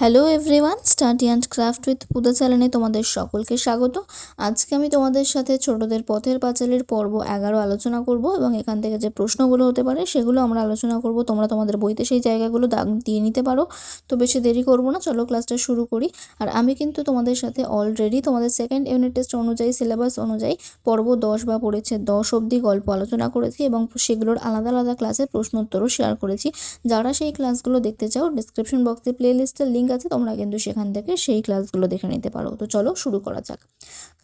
Hello everyone study and craft with পুদা চ্যানেলে তোমাদের সকলকে স্বাগত। আজকে আমি তোমাদের সাথে ছোটদের পথের পাঁচালীর পর্ব এগারো আলোচনা করব এবং এখান থেকে যে প্রশ্নগুলো হতে পারে সেগুলো আমরা আলোচনা করব। তোমরা তোমাদের বইতে সেই জায়গাগুলো দাগ দিয়ে নিতে পারো, তো বেশি দেরি করব না, চলো ক্লাসটা শুরু করি। আর আমি কিন্তু তোমাদের সাথে অলরেডি তোমাদের সেকেন্ড ইউনিট টেস্ট অনুযায়ী সিলেবাস অনুযায়ী পর্ব দশ বা পড়েছে দশ অবধি গল্প আলোচনা করেছি এবং সেগুলোর আলাদা আলাদা ক্লাসের প্রশ্নোত্তরও শেয়ার করেছি। যারা সেই ক্লাসগুলো দেখতে চাও ডিসক্রিপশন বক্সে প্লে লিস্টের লিঙ্ক আছে তোমরা কিন্তু সেখান থেকে সেই ক্লাসগুলো দেখে নিতে পারো। তো চলো শুরু করা যাক।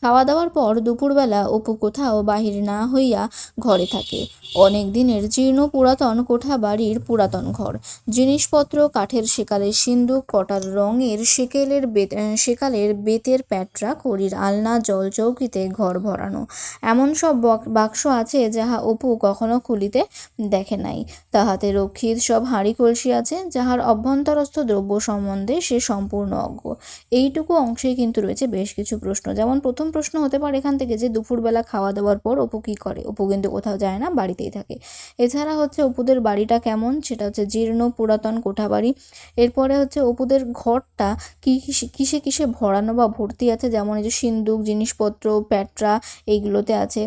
খাওয়া দাওয়ার পর দুপুরবেলা অপু কোথাও বাহির না হইয়া ঘরে থাকে। অনেক দিনের জীর্ণ পুরাতন কোঠা বাড়ির পুরাতন ঘর। জিনিসপত্র কাঠের সেকালের সিন্দুক কটার রঙের সেকেলের বেত আহ, সেকালের বেতের প্যাটরা কড়ির আলনা জল চৌকিতে ঘর ভরানো। এমন সব বাক্স আছে যাহা অপু কখনো খুলিতে দেখে নাই। তাহাতে রক্ষিত সব হাঁড়ি কলসি আছে যাহার অভ্যন্তরস্থ দ্রব্য সম্বন্ধে সে সম্পূর্ণ অজ্ঞ। এইটুকু অংশেই কিন্তু রয়েছে বেশ কিছু প্রশ্ন। যেমন প্রথম প্রশ্ন হতে পারে এখান থেকে যে, দুপুরবেলা খাওয়া দাওয়ার পর অপু কী করে? অপু কিন্তু কোথাও যায় না, বাড়িতেই থাকে। এছাড়া হচ্ছে অপুদের বাড়িটা কেমন? সেটা হচ্ছে জীর্ণ, পুরাতন কোঠা বাড়ি এরপরে হচ্ছে অপুদের ঘরটা কী কিসে কিসে ভরানো বা ভর্তি আছে? যেমন এই যে সিন্দুক, জিনিসপত্র, প্যাটরা এইগুলোতে আছে।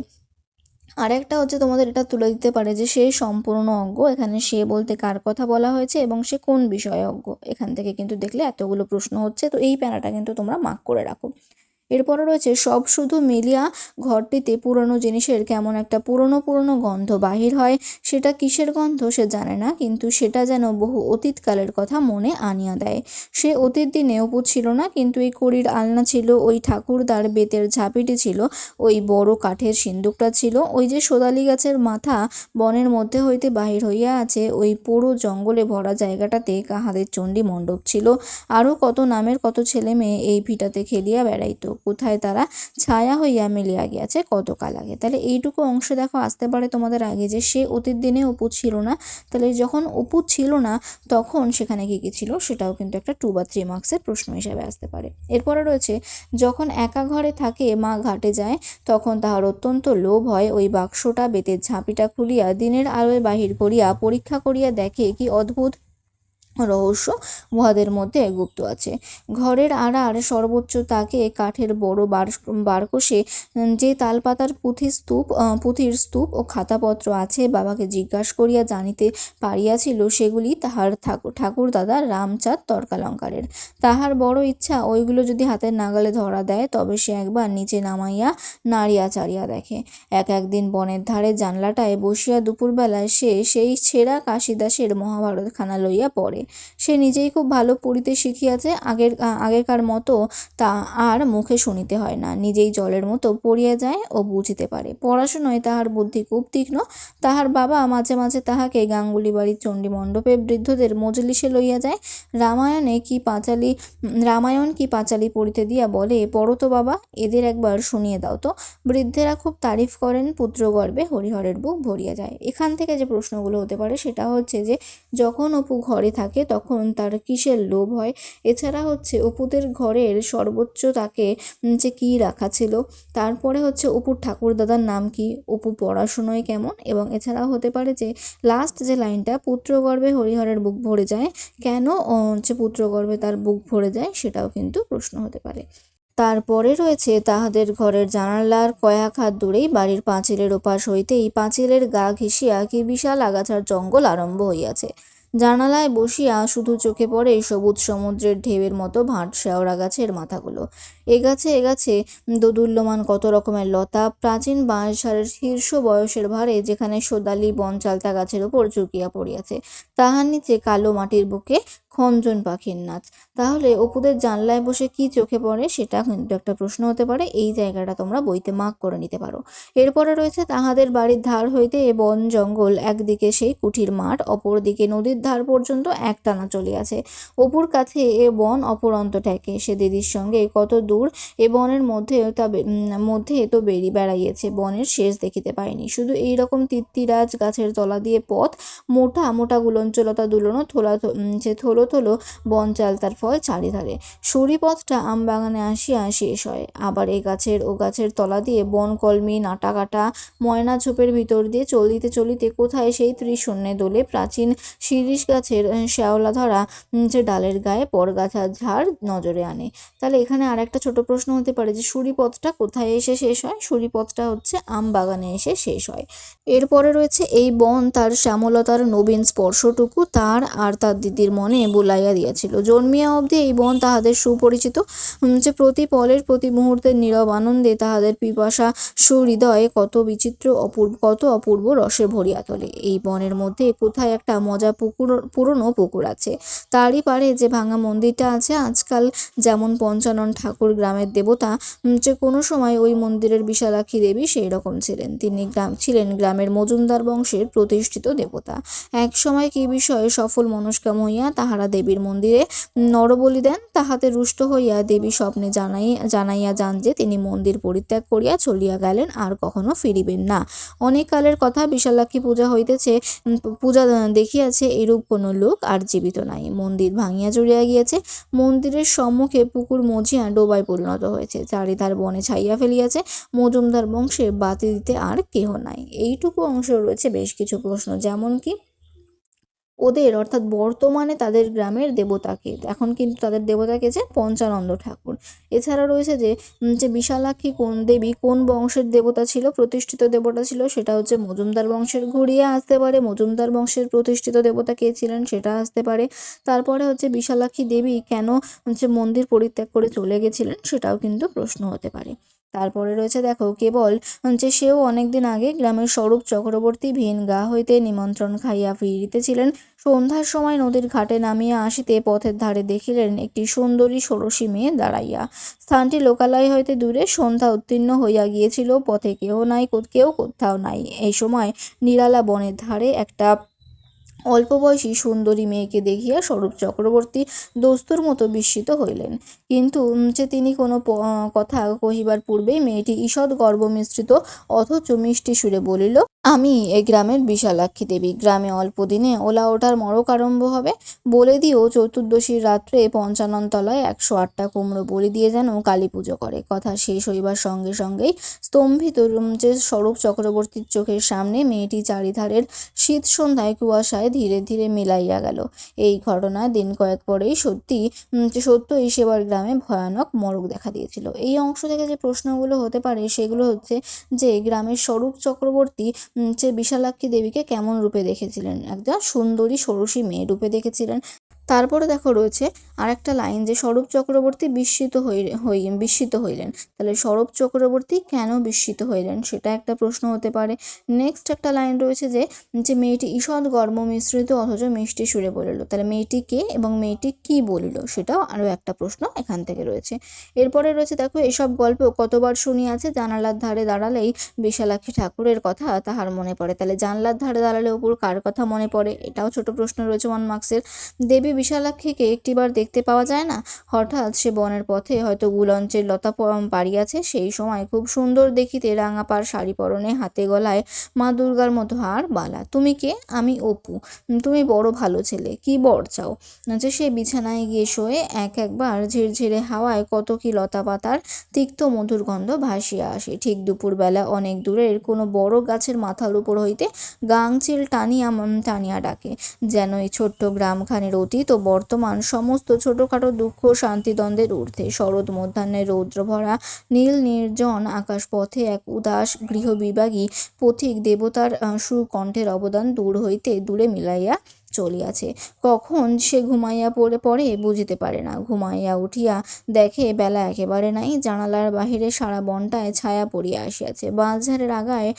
আরেকটা হচ্ছে তোমাদের এটা তুলে দিতে পারে যে সে সম্পূর্ণ অজ্ঞ। এখানে সে বলতে কার কথা বলা হয়েছে এবং সে কোন বিষয়ে অজ্ঞ? এখান থেকে কিন্তু দেখলে এতগুলো প্রশ্ন হচ্ছে। তো এই প্যারাটা কিন্তু তোমরা মার্ক করে রাখো। এরপরে রয়েছে সব শুধু মিলিয়া ঘরটিতে পুরনো জিনিসের কেমন একটা পুরনো পুরনো গন্ধ বাহির হয়। সেটা কিসের গন্ধ সে জানে না, কিন্তু সেটা যেন বহু অতীতকালের কথা মনে আনিয়া দেয়। সে অতীত দিনে অপু ছিল না, কিন্তু এই কড়ির আলনা ছিল, ওই ঠাকুরদার বেতের ঝাঁপিটি ছিল, ওই বড় কাঠের সিন্দুকটা ছিল, ওই যে সোদালি গাছের মাথা বনের মধ্যে হইতে বাহির হইয়া আছে, ওই পুরো জঙ্গলে ভরা জায়গাটাতে কাহাদের চণ্ডী মণ্ডপ ছিল। আরও কত নামের কত ছেলে মেয়ে এই ভিটাতে খেলিয়া বেড়াইতো। কোথায় তারা ছায়া হইয়া মিলিয়া গিয়াছে কতকাল আগে? তাহলে এইটুকু অংশ দেখো, আসতে পারে তোমাদের আগে যে সে অতীত দিনে অপু ছিল না। তাহলে যখন অপু ছিল না, তখন সেখানে কী কী ছিল সেটাও কিন্তু একটা টু বা থ্রি মার্কসের প্রশ্ন হিসাবে আসতে পারে। এরপরে রয়েছে, যখন একা ঘরে থাকে, মা ঘাটে যায়, তখন তাহার অত্যন্ত লোভ হয়। ওই বাক্সটা, বেতের ঝাঁপিটা খুলিয়া দিনের আলোয় বাহির করিয়া পরীক্ষা করিয়া দেখে কি অদ্ভুত রহস্য উহাদের মধ্যে গুপ্ত আছে। ঘরের আড়ার সর্বোচ্চ তাকে কাঠের বড় বার, বারকোষে যে তালপাতার পুঁথি স্তূপ পুঁথির স্তূপ ও খাতাপত্র আছে, বাবাকে জিজ্ঞাসা করিয়া জানিতে পারিয়াছিল, সেগুলি তাহার ঠাকুর দাদা রামচাঁদ তর্কালঙ্কারের। তাহার বড় ইচ্ছা, ওইগুলো যদি হাতের নাগালে ধরা দেয়, তবে সে একবার নিচে নামাইয়া নাড়িয়া চাড়িয়া দেখে। এক একদিন বনের ধারে জানলাটায় বসিয়া দুপুরবেলায় সে সেই ছেঁড়া কাশিদাসের মহাভারতখানা লইয়া পড়ে। সে নিজেই খুব ভালো পড়িতে শিখিয়াছে, আগের আগেকার মতো তা আর মুখে শুনিতে হয় না। নিজেই জলের মতো পড়িয়া যায় ও বুঝিতে পারে। পড়াশোনায় তাহার বুদ্ধি খুব তীক্ষ্ণ। তাহার বাবা মাঝে মাঝে তাহাকে গাঙ্গুলি বাড়ির চণ্ডী মণ্ডপে বৃদ্ধদের মজলিসে লইয়া যায়। রামায়ণে কি পাঁচালি, রামায়ণ কি পাঁচালি পড়িতে দিয়া বলে পড়ো তো বাবা, এদের একবার শুনিয়ে দাও তো। বৃদ্ধেরা খুব তারিফ করেন পুত্রগর্ভে হরিহরের বুক ভরিয়া যায়। এখান থেকে যে প্রশ্নগুলো হতে পারে সেটা হচ্ছে যে, যখন অপু ঘরে থাকে তখন তার কিসের লোভ হয়? এছাড়া হচ্ছে অপুদের ঘরের সর্বোচ্চ তাকে যে কী রাখা ছিল? তারপরে হচ্ছে অপুর ঠাকুরদাদার নাম কি? অপু পড়াশুনোয় কেমন? এবং এছাড়াও হতে পারে যে লাস্ট যে লাইনটা, পুত্রগর্ভে হরিহরের বুক ভরে যায় কেন হচ্ছে পুত্রগর্ভে তার বুক ভরে যায়, সেটাও কিন্তু প্রশ্ন হতে পারে। তারপরে রয়েছে তাহাদের ঘরের জানালার কয়েক হাত দূরেই বাড়ির পাঁচিলের ওপাশ হইতেই পাঁচিলের গা ঘেঁষিয়া কি বিশাল আগাছার জঙ্গল আরম্ভ হইয়াছে। জানালায় বসিয়া শুধু চোখে পড়ে সবুজ সমুদ্রের ঢেউয়ের মতো ভাট শেওড়া গাছের মাথাগুলো। এ গাছে এ গাছে দোদুল্যমান কত রকমের লতা, প্রাচীন বাঁশঝাড়ের শীর্ষ বয়সের ভারে যেখানে সোদালি বন চালতা গাছের উপর ঝুঁকিয়া পড়িয়াছে। তাহার নিচে কালো মাটির বুকে খঞ্জন পাখির নাচ। তাহলে অপুদের জানলায় বসে কি চোখে পড়ে সেটা কিন্তু একটা প্রশ্ন হতে পারে। এই জায়গাটা তোমরা বইতে মার্ক করে নিতে পারো। এরপরে রয়েছে তাহাদের বাড়ির ধার হইতে এ বন জঙ্গল। একদিকে সেই কুঠির মাঠ, অপরদিকে নদীর ধার পর্যন্ত একটানা চলিয়াছে। অপুর কাছে এ বন অপরন্ত ঠেকে। সে দিদির সঙ্গে কত দূর এ বনের মধ্যে তা মধ্যে তো বেরি বেড়াইয়েছে। বনের শেষ দেখিতে পায়নি শুধু এই রকম তিত্তিরাজ গাছের তলা দিয়ে পথ মোটা মোটা গুলন পঞ্চলতা দুলনো থোলা যে থলো থলো বনচাল তার ফল চারিধারে সরিপথটা আম বাগানে আসিয়া শেষ হয়। আবার এ গাছের ও গাছের তলা দিয়ে বন কলমি, নাটা কাটা, ময়না ঝোপের ভিতর দিয়ে চলিতে চলিতে কোথায় সেই ত্রিশূন্যে দোলে প্রাচীন শিরীষ গাছের শ্যাওলা ধরা যে ডালের গায়ে পরগাছা ঝাড় নজরে আনে। তাহলে এখানে আর একটা ছোট প্রশ্ন হতে পারে যে সুরিপথটা কোথায় এসে শেষ হয়? সুরিপথটা হচ্ছে আম বাগানে এসে শেষ হয়। এরপরে রয়েছে এই বন তার শ্যামলতার নবীন স্পর্শটুকু তার আর তার দিদির মনে বুলাইয়া দিয়াছিল। জন্মিয়া অবধি এই বন তাহাদের সুপরিচিত। যে প্রতি পলের প্রতি মুহূর্তের নীরব আনন্দে তাহাদের পিপাসা, সুহৃদয়ে কত বিচিত্র অপূর্ব, কত অপূর্ব রসে ভরিয়া তোলে। এই বনের মধ্যে কোথায় একটা মজা পুকুর, পুরনো পুকুর আছে। তারই পারে যে ভাঙা মন্দিরটা আছে, আজকাল যেমন পঞ্চানন ঠাকুর গ্রামের দেবতা যে কোনো সময় ওই মন্দিরের বিশালাক্ষী দেবী সেই রকম ছিলেন। তিনি গ্রাম, ছিলেন গ্রামের মজুমদার বংশের প্রতিষ্ঠিত দেবতা। এক সময় কি বিষয়ে সফল মনস্কাম হইয়া তাহারা দেবীর মন্দিরে নরবলি দেন। তাহাতে রুষ্ট হইয়া দেবী স্বপ্নে জানাই, জানাইয়া যান যে তিনি মন্দির পরিত্যাগ করিয়া চলিয়া গেলেন, আর কখনো ফিরিবেন না। অনেক কালের কথা বিশালাক্ষী পূজা হইতেছে পূজা দেখিয়াছে এরূপ কোনো লোক আর জীবিত নাই। মন্দির ভাঙিয়া চড়িয়া গিয়েছে, মন্দিরের সম্মুখে পুকুর মজিয়া ডোবায় পরিণত হয়েছে। চারিধার বনে ছাইয়া ফেলিয়াছে, মজুমদার বংশে বাতি দিতে আর কেহ নাই। এইটুকু অংশ রয়েছে বেশ কিছু প্রশ্ন, যেমন কি ওদের, অর্থাৎ বর্তমানে তাদের গ্রামের দেবতাকে। এখন কিন্তু তাদের দেবতাকে যে? পঞ্চানন্দ ঠাকুর। এছাড়া রয়েছে যে যে বিশালাক্ষী কোন দেবী কোন বংশের দেবতা ছিল, প্রতিষ্ঠিত দেবতা ছিল, সেটা হচ্ছে মজুমদার বংশের ঘুরিয়ে আসতে পারে। মজুমদার বংশের প্রতিষ্ঠিত দেবতা কে ছিলেন, সেটা আসতে পারে। তারপরে হচ্ছে বিশালাক্ষী দেবী কেন হচ্ছে মন্দির পরিত্যাগ করে চলে গেছিলেন, সেটাও কিন্তু প্রশ্ন হতে পারে। তারপরে রয়েছে দেখো কেবল যে সেও অনেকদিন আগে গ্রামের স্বরূপ চক্রবর্তী ভিন গা হইতে নিমন্ত্রণ খাইয়া ফিরিতেছিলেন। সন্ধ্যার সময় নদীর ঘাটে নামিয়া আসিতে পথের ধারে দেখিলেন একটি সুন্দরী ষোড়শী মেয়ে দাঁড়াইয়া। স্থানটি লোকালয় হইতে দূরে সন্ধ্যা উত্তীর্ণ হইয়া গিয়েছিল, পথে কেউ নাই কেউ কোথাও নাই। এই সময় নিরালা বনের ধারে একটা অল্প বয়সী সুন্দরী মেয়েকে দেখিয়া স্বরূপ চক্রবর্তী দোস্তুর মতো বিস্মিত হইলেন। কিন্তু যে তিনি কোনো কথা কহিবার পূর্বেই মেয়েটি ঈষৎ গর্ব মিশ্রিত অথচ মিষ্টি সুরে বলিল আমি এ গ্রামের বিশালাক্ষী দেবী। গ্রামে অল্প দিনে ওলা ওঠার মরক আরম্ভ হবে। বলে দিও চতুর্দশীর রাত্রে পঞ্চানন তলায় একশো আটটা কুমড়ো বলি দিয়ে যেন কালী পুজো করে। কথা শেষ হইবার সঙ্গে সঙ্গেই স্তম্ভিত যে স্বরূপ চক্রবর্তীর চোখের সামনে মেয়েটি চারিধারের শীত সন্ধ্যায় কুয়াশায় ধীরে ধীরে মিলাইয়া গেল। এই ঘটনা দিন কয়েক পরেই সত্যি সত্যই সেবার গ্রামে ভয়ানক মরক দেখা দিয়েছিল। এই অংশ থেকে যে প্রশ্নগুলো হতে পারে সেগুলো হচ্ছে যে গ্রামের স্বরূপ চক্রবর্তী যে বিশালাক্ষী দেবীকে কেমন রূপে দেখেছিলেন? একদম সুন্দরী ষোড়শী মেয়ে রূপে দেখেছিলেন। তারপরে দেখো রয়েছে আর একটা লাইন যে স্বরূপ চক্রবর্তী বিস্মিত হই বিস্মিত হইলেন। তাহলে স্বরূপ চক্রবর্তী কেন বিস্মিত হইলেন? সেটা একটা প্রশ্ন হতে পারে। নেক্সট একটা লাইন রয়েছে যে যে মেয়েটি ঈষৎ গর্ব মিশ্রিত অথচ মিষ্টি সুরে বলিল। তাহলে মেয়েটি কে এবং মেয়েটি কি বলিল? সেটাও আরও একটা প্রশ্ন এখান থেকে রয়েছে। এরপরে রয়েছে দেখো, এসব গল্প কতবার শুনিয়াছে, জানালার ধারে দাঁড়ালেই বিশালাক্ষী ঠাকুরের কথা তাহার মনে পড়ে। তাহলে জানলার ধারে দাঁড়ালে ওপর কার কথা মনে পড়ে? এটাও ছোট প্রশ্ন রয়েছে ওয়ান মার্কসের দেবী বিশালাক্ষীকে একটিবার দেখতে পাওয়া যায় না। হঠাৎ সে বনের পথে হয়তো গুলঞ্চের লতা প- পাড়িয়াছে সেই সময় খুব সুন্দর দেখিতে রাঙা পাড় শাড়ি পরনে হাতে গলায় মা দুর্গার মতো হার বালা। তুমি কে? আমি অপু। তুমি বড় ভালো ছেলে, কি বর চাও? যে সে বিছানায় গিয়ে শোয়ে এক একবার ঝিরঝিরে হাওয়ায় কত কি লতা পাতার তিক্ত মধুর গন্ধ ভাসিয়া আসে। ঠিক দুপুরবেলা অনেক দূরের কোনো বড় গাছের মাথার উপর হইতে গাংচিল টানিয়া টানিয়া ডাকে, যেন এই ছোট্ট গ্রামখানের অতীত ও বর্তমান সমস্ত ছোটখাটো দুঃখ, শান্তিদ্বন্দ্বের ঊর্ধ্বে শরৎ মধ্যাহ্নের রৌদ্রভরা, নীল নির্জন আকাশ পথে এক উদাস গৃহবিভাগী পথিক দেবতার সুকণ্ঠের অবদান দূর হইতে দূরে মিলাইয়া চলিয়াছে। কখন সে ঘুমাইয়া পড়ে পড়ে বুঝিতে পারে না। ঘুমাইয়া উঠিয়া দেখে বেলা একেবারে নাই, জানালার বাহিরে সারা বনটায় ছায়া পড়িয়া আসিয়াছে। বাঁশঝাড়ের আগায়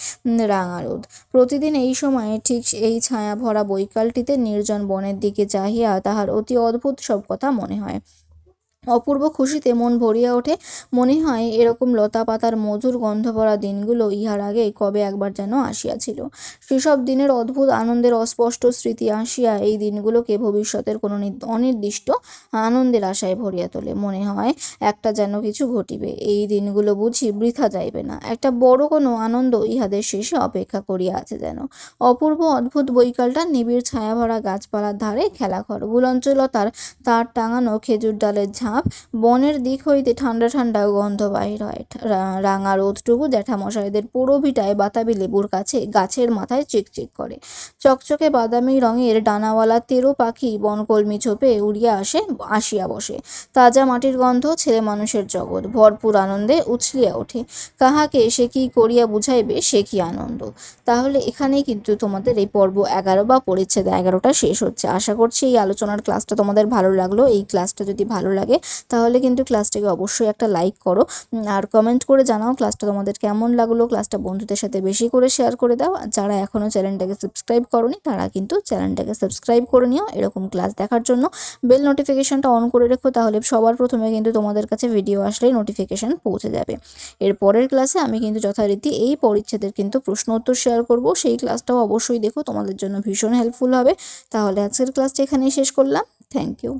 রাঙা রোদ। প্রতিদিন এই সময়ে ঠিক এই ছায়া ভরা বৈকালটিতে নির্জন বনের দিকে চাহিয়া তাহার অতি অদ্ভুত সব কথা মনে হয়। অপূর্ব খুশিতে মন ভরিয়া ওঠে। মনে হয় এরকম লতা পাতার মধুর গন্ধ ভরা দিনগুলো ইহার আগে কবে একবার যেন আসিয়াছিল। সেসব দিনের অদ্ভুত আনন্দের অস্পষ্ট স্মৃতি আসিয়া এই দিনগুলোকে ভবিষ্যতের কোনো নির- অনির্দিষ্ট আনন্দের আশায় ভরিয়া তোলে। মনে হয় একটা যেন কিছু ঘটিবে। এই দিনগুলো বুঝি বৃথা যাইবে না। একটা বড় কোনো আনন্দ ইহাদের শেষে অপেক্ষা করিয়া আছে যেন। অপূর্ব অদ্ভুত বৈকালটা নিবিড় ছায়াভরা গাছপালার ধারে খেলাঘর। গুলঞ্চলতার তার টাঙানো খেজুর ডালের ঝাঁপ বনের দিক হইতে ঠান্ডা ঠান্ডা গন্ধ বাহির হয়। রাঙা রোদটুকু জ্যাঠামশাইদের পুরো ভিটায় বাতাবি লেবুর কাছে গাছের মাথায় চিকচিক করে। চকচকে বাদামি রঙের ডানাওয়ালা তেরো পাখি বনকলমি ছোপে উড়িয়া আসে, আসিয়া বসে। তাজা মাটির গন্ধ ছেলে মানুষের জগৎ, ভরপুর আনন্দে উছলিয়া ওঠে। কাহাকে সে কি করিয়া বুঝাইবে, সে কি আনন্দ? তাহলে এখানেই কিন্তু তোমাদের এই পর্ব এগারো বা পরিচ্ছেদ এগারোটা শেষ হচ্ছে। আশা করছি এই আলোচনার ক্লাসটা তোমাদের ভালো লাগল। এই ক্লাসটা যদি ভালো লাগে তাহলে কিন্তু ক্লাসটাকে অবশ্যই একটা লাইক করো। আর কমেন্ট করে জানাও ক্লাসটা তোমাদের কেমন লাগল, ক্লাসটা বন্ধুদের সাথে বেশি করে শেয়ার করে দাও। যারা এখনও চ্যানেলটাকে সাবস্ক্রাইব করনি, তারা কিন্তু চ্যানেলটাকে সাবস্ক্রাইব করে নিও। এরকম ক্লাস দেখার জন্য বেল নোটিফিকেশনটা অন করে রেখো, তাহলে সবার প্রথমে কিন্তু তোমাদের কাছে ভিডিও আসলেই নোটিফিকেশন পৌঁছে যাবে। এর পরের ক্লাসে আমি কিন্তু যথারীতি এই পরিচ্ছেদের কিন্তু প্রশ্ন উত্তর শেয়ার করব। সেই ক্লাসটাও অবশ্যই দেখো, তোমাদের জন্য ভীষণ হেল্পফুল হবে। তাহলে আজকের ক্লাসটা এখানেই শেষ করলাম। Thank you